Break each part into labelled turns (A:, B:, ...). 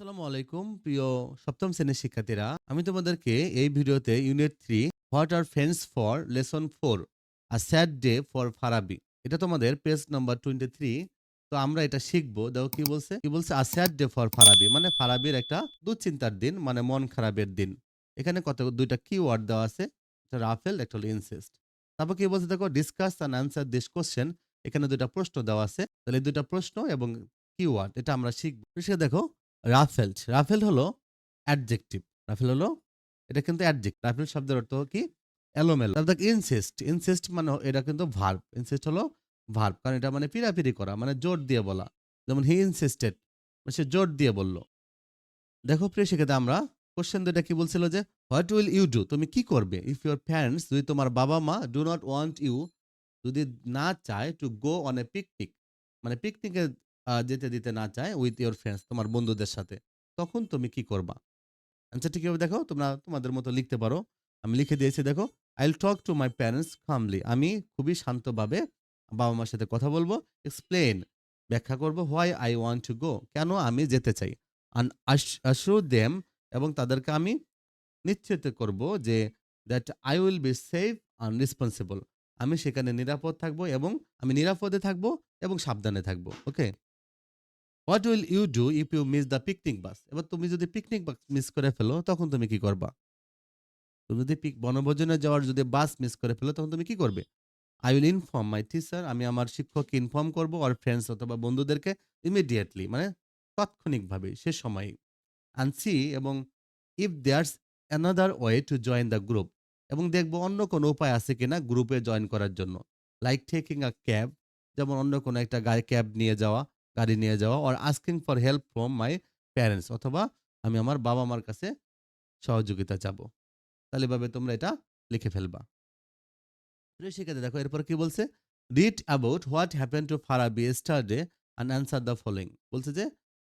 A: আসসালামু আলাইকুম, প্রিয় সপ্তম শ্রেণির শিক্ষার্থীরা। আমি তোমাদেরকে এই ভিডিওতে unit three what are friends for lesson four a sad day for Farabi এটা তোমাদের পেজ নাম্বার টোয়েন্টি থ্রি তো আমরা এটা শিখব। দেখো কি বলছে? কি বলছে? A sad day for Farabi মানে ফারাবির একটা দুশ্চিন্তার দিন মানে মন খারাপের দিন। এখানে কত, দুইটা কি ওয়ার্ড দেওয়া আছে। রাফেল একটা হলো ইনসেস্ট তারপর কি বলছে? দেখো discuss and answer this question এখানে দুইটা প্রশ্ন দেওয়া আছে। তাহলে দুইটা প্রশ্ন এবং কি ওয়ার্ড এটা আমরা শিখব। দেখো রাফেলড রাফেল হলো অ্যাডজেক্টিভ রাফেল হলো, এটা কিন্তু অ্যাডজেক্ট রাফেল শব্দের অর্থ কি? এলোমেলো। তারপর দেখ ইনসেস্ট ইনসেস্ট মানে এটা কিন্তু ভার্ব ইনসেস্ট হলো ভার্ব কারণ এটা মানে পিরাপিরি করা মানে জোর দিয়ে বলা। যেমন হি ইনসিস্টেড সে জোর দিয়ে বলল। দেখো প্রিয় শিক্ষাতে আমরা কোশ্চেন দুটা কি বলছিল যে হোয়াট উইল ইউ ডু তুমি কি করবে? ইফ ইউর প্যারেন্টস যদি তোমার বাবা মা ডু নট ওয়ান্ট ইউ যদি না চায় to go on a picnic মানে পিকনিকে যেতে, দিতে না চায় উইথ ইউর ফ্রেন্ডস তোমার বন্ধুদের সাথে। তখন তুমি কি করবা? অ্যান্সারটি কীভাবে দেখো? তোমরা তোমাদের মতো লিখতে পারো। আমি লিখে দিয়েছি, দেখো I will talk to my parents calmly আমি খুবই শান্তভাবে বাবা মার সাথে কথা বলব এক্সপ্লেন ব্যাখ্যা করব why I want to go কেন আমি যেতে চাই। আন আশু দেম এবং তাদেরকে আমি নিশ্চিত করব যে that I will be safe and responsible আমি সেখানে নিরাপদ থাকব এবং আমি নিরাপদে থাকব এবং সাবধানে থাকব okay what will you do if you miss the picnic bus এবার তুমি যদি পিকনিক বাস মিস করে ফেলো, তখন তুমি কি করবা? তুমি যদি বনভোজনে যাওয়ার যদি বাস মিস করে ফেলো, তখন তুমি কি করবে? I will inform my teacher আমি আমার শিক্ষককে ইনফর্ম করব আর ফ্রেন্ডস অথবা বন্ধুদেরকে ইমিডিয়েটলি মানে তাৎক্ষণিকভাবে, সে সময়। সি এবং if there's another way to join the group এবং দেখব অন্য কোনো উপায় আছে কিনা গ্রুপে জয়েন করার জন্য। লাইক টেকিং আ ক্যাব যেমন অন্য কোনো একটা গায়ে ক্যাব নিয়ে যাওয়া গাড়ি নিয়ে যাওয়া আর asking for help from my parents অথবা আমি আমার বাবা মার কাছে সহযোগিতা চাবো। তাহলে এভাবে তোমরা এটা লিখে ফেলবা। শিক্ষার্থী, দেখো এরপর কি বলছে? Read about what happen to Farabi yesterday and answer the following বলছে যে,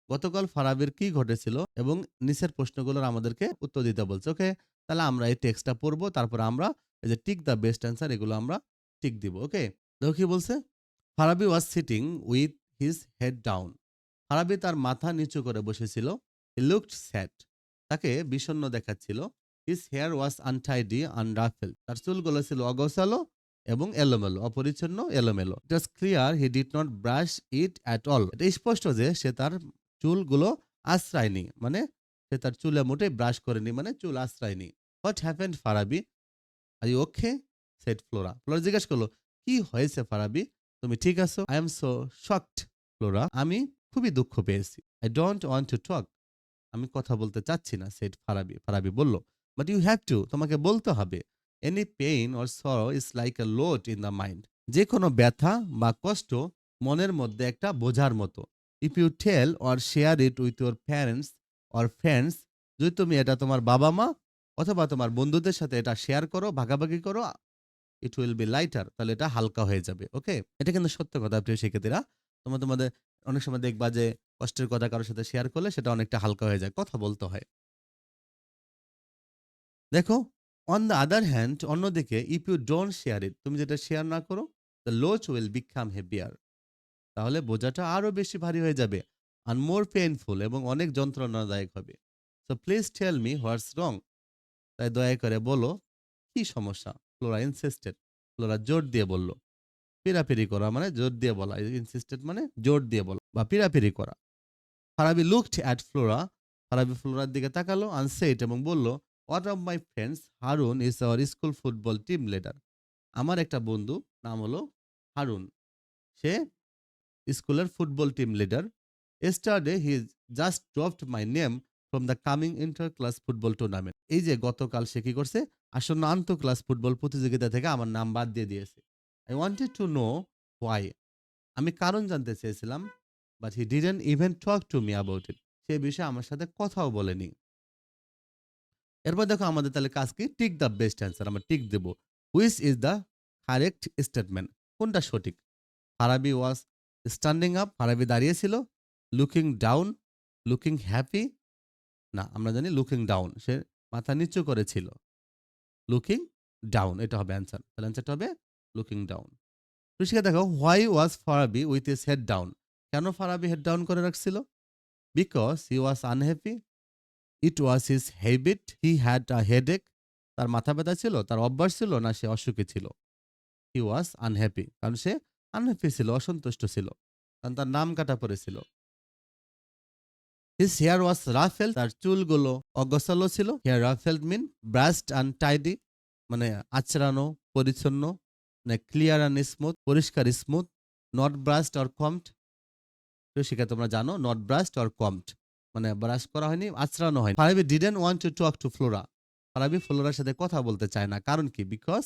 A: গতকাল ফারাবির কি ঘটেছিল এবং নিচের প্রশ্নগুলোর আমাদেরকে উত্তর দিতে বলছে। ওকে তাহলে আমরা এই টেক্সটটা পড়ব, তারপর আমরা এই যে টিক দ্য বেস্ট অ্যান্সার এগুলো আমরা টিক দিব। ওকে দেখো কি বলছে? Farabi was sitting with his head down Farabi তার মাথা নিচু করে বসেছিল। হি লুকড স্যাড তাকে বিষণ্ণ দেখাচ্ছিল। His hair was untidy unruffled তার চুলগুলো ছিল অগোছালো এবং এলোমেলো, অপরিচ্ছন্ন, এলোমেলো। It clear he did not brush it at all এটা স্পষ্ট যে সে তার চুলগুলো আশ্রায়নি। মানে সে তার চুলে মোটেই ব্রাশ করেনি মানে চুল আশ্রায়নি। What happened Farabi? R okay said Flora Flora জিজ্ঞেস করল, কি হয়েছে, ফারাবি? তুমি ঠিক আছো? I am so shocked Flora আমি খুবই দুঃখ পেয়েছি। I don't want to talk আমি কথা বলতে চাচ্ছি না সেট ফারাবি। ফারাবি বলল বাট ইউ হ্যাভ টু তোমাকে বলতে হবে। Any pain or sorrow is like a load in the mind যে কোনো ব্যথা বা কষ্ট মনের মধ্যে একটা বোঝার মতো। If you tell or share it with your parents or friends যদি তুমি এটা তোমার বাবা মা অথবা তোমার বন্ধুদের সাথে এটা শেয়ার করো, ভাগাভাগি করো ইট উইল বি লাইটার তাহলে এটা হালকা হয়ে যাবে ওকে এটা কিন্তু সত্য কথা, প্রিয় শিক্ষার্থীরা। তোমরা তোমাদের অনেক সময় দেখবা যে কষ্টের কথা কারোর সাথে শেয়ার করলে সেটা অনেকটা হালকা হয়ে যায়, কথা বলতে হয়। দেখো অন দ্য আদার হ্যান্ড অন্যদিকে if you don't share it তুমি যেটা শেয়ার না করো the load will become heavier তাহলে বোঝাটা আরও বেশি ভারী হয়ে যাবে আর মোর পেইনফুল এবং অনেক যন্ত্রণাদায়ক হবে। So please tell me what's wrong তাই দয়া করে বলো, কি সমস্যা? ফ্লোরা ইনসিস্টেড ফ্লোরা জোর দিয়ে বলল। পিরাপিরি করা মানে জোর দিয়ে বলা ইনসিস্টেড মানে জোর দিয়ে বলা বা পিরাপিরি করা। Farabi looked at Flora, Farabi ফ্লোরার দিকে তাকালো আনসেট এবং বলল what of my friends Harun is our school football team leader আমার একটা বন্ধু, নাম হলো হারুন সে স্কুলের football team leader yesterday he just dropped my name from the coming inter class football tournament এই যে গতকাল সে কি করছে? আসন্ন আন্ত ক্লাস ফুটবল প্রতিযোগিতা থেকে আমার নাম বাদ দিয়ে দিয়েছে। I wanted to know why আমি কারণ জানতে চেয়েছিলাম but he didn't even talk to me about it সে বিষয়ে আমার সাথে কথাও বলেনি। এরপর দেখো আমাদের তাহলে কাজ কি? টিক দ্য বেস্ট অ্যান্সার আমরা tick Dev. Which is the correct statement কোনটা সঠিক? Farabi was standing up Farabi দাঁড়িয়েছিল লুকিং ডাউন লুকিং হ্যাপি না, আমরা জানি লুকিং ডাউন সে মাথা নিচু করেছিল লুকিং ডাউন এটা হবে অ্যান্সার তাহলে অ্যান্সারটা হবে লুকিং ডাউন ঋষিকা দেখো why was Farabi with his head down কেন ফারাবি হেড ডাউন করে রাখছিল? Because he was unhappy it was his habit he had a headache তার মাথা ব্যথা ছিল, তার অভ্যাস ছিল, না সে অসুখী ছিল। হি ওয়াজ আনহ্যাপি কারণ সে আনহ্যাপি ছিল, অসন্তুষ্ট ছিল। কারণ তার নাম কাটা পড়েছিল। হিস হেয়ার ওয়াজ রাফেল তার চুলগুলো অগোছালো ছিল। Hair ruffle mean brushed and tidy মানে আচরানো পরিচ্ছন্ন মানে ক্লিয়ার অ্যান্ড স্মুথ পরিষ্কার smooth not brushed or combed তো সেটা তোমরা জানো নট ব্রাস্ট অর কমড মানে ব্রাশ করা হয়নি আচরানো হয়নি। Farabi didn't want to talk to Flora Farabi ফ্লোরার সাথে কথা বলতে চায় না। কারণ কি? Because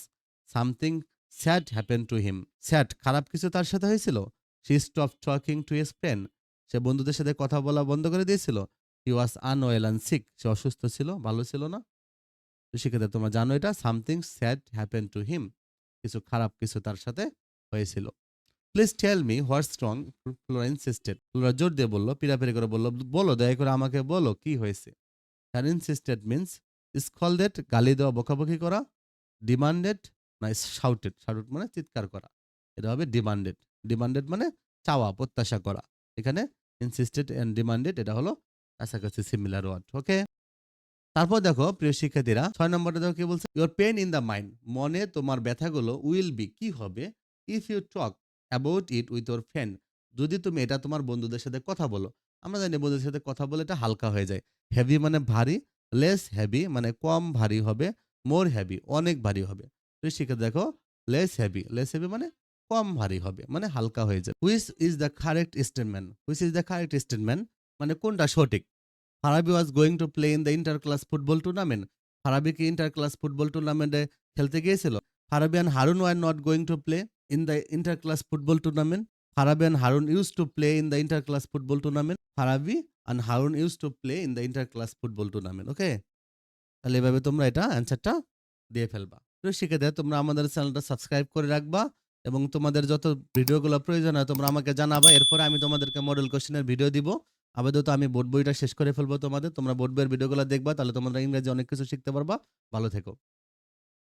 A: something sad happen to him sad খারাপ কিছু তার সাথে হয়েছিল। She stop talking to his friend সে বন্ধুদের সাথে কথা বলা বন্ধ করে দিয়েছিল। He was unwell and sick সে অসুস্থ ছিল, ভালো ছিল না। তো সেক্ষেত্রে তোমরা জানো এটা something sad happen to him কিছু খারাপ কিছু তার সাথে হয়েছিল। Please tell me what's wrong Flora insisted Flora জোর দিয়ে বলল পিরাপিরি করে বলল, বলো, দয়া করে আমাকে বলো, কি হয়েছে? হ্যার ইনসিস্টেড মিনস স্কলডেড গালি দেওয়া, বকাবকি করা ডিমান্ডেড না শাউটেড শাউটেড মানে চিৎকার করা। এটা হবে ডিমান্ডেড ডিমান্ডেড মানে চাওয়া, প্রত্যাশা করা। এখানে ইনসিস্টেড অ্যান্ড ডিমান্ডেড এটা হলো কাছাকাছি সিমিলার ওয়ার্ড ওকে তারপর দেখো, প্রিয় শিক্ষার্থীরা, ছয় নম্বরটা দেখো কি বলছে? Your pain in the mind মনে তোমার ব্যথাগুলো উইল বি কি হবে? If you talk about it with your friend যদি তুমি এটা তোমার বন্ধুদের সাথে কথা বলো, আমরা জানি বন্ধুদের সাথে কথা বলে এটা হালকা হয়ে যায়। হেভি মানে ভারী লেস হেভি মানে কম ভারী হবে মোর হেভি অনেক ভারী হবে। তো শিখে দেখো লেস হেভি লেস হেভি মানে কম ভারী হবে মানে হালকা হয়ে যাবে। Which is the correct statement which is the correct statement মানে কোনটা সঠিক? Farabi was going to play in the inter class football tournament Farabi কি ইন্টার ক্লাস ফুটবল টুর্নামেন্টে খেলতে গিয়েছিল? Farabi and Harun were not going to play in the inter class football tournament Farabi and Harun use to play in the inter class football tournament Farabi and Harun use to play in the inter class football tournament okay তাহলে এভাবে তোমরা এটা অ্যান্সারটা দিয়ে ফেলবা। তো সেক্ষেত্রে তোমরা আমাদের চ্যানেলটা সাবস্ক্রাইব করে রাখবা। এবং তোমাদের যত ভিডিওগুলো প্রয়োজন হয় তোমরা আমাকে জানাবা। এরপরে আমি তোমাদেরকে মডেল কোশ্চেনের ভিডিও দিব। আপাতত আমি বোর্ড বইটা শেষ করে ফেলব তোমাদের। তোমরা বোর্ড বইয়ের ভিডিওগুলো দেখবা, তাহলে তোমরা ইংরেজি অনেক কিছু শিখতে পারবা। ভালো থেকো।